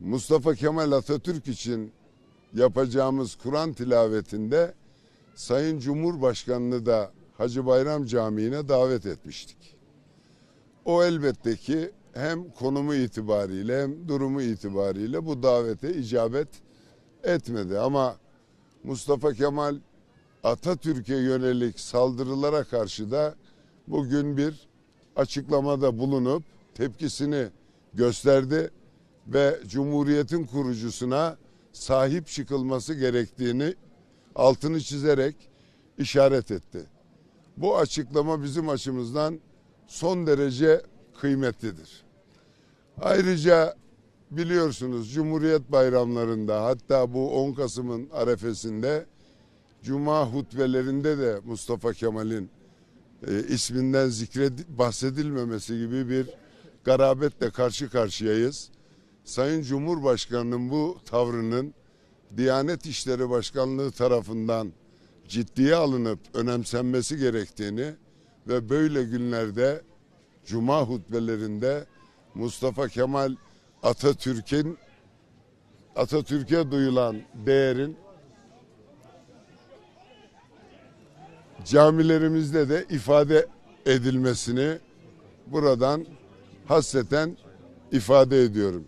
Mustafa Kemal Atatürk için yapacağımız Kur'an tilavetinde Sayın Cumhurbaşkanını da Hacı Bayram Camii'ne davet etmiştik. O elbette ki hem konumu itibariyle hem durumu itibariyle bu davete icabet etmedi ama Mustafa Kemal Atatürk'e yönelik saldırılara karşı da bugün bir açıklamada bulunup tepkisini gösterdi ve Cumhuriyet'in kurucusuna sahip çıkılması gerektiğini altını çizerek işaret etti. Bu açıklama bizim açımızdan son derece kıymetlidir. Ayrıca biliyorsunuz Cumhuriyet bayramlarında hatta bu 10 Kasım'ın arefesinde Cuma hutbelerinde de Mustafa Kemal'in e, isminden zikred bahsedilmemesi gibi bir garabetle karşı karşıyayız. Sayın Cumhurbaşkanı'nın bu tavrının Diyanet İşleri Başkanlığı tarafından ciddiye alınıp önemsenmesi gerektiğini ve böyle günlerde Cuma hutbelerinde Mustafa Kemal Atatürk'ün Atatürk'e duyulan değerin camilerimizde de ifade edilmesini buradan hasreten ifade ediyorum.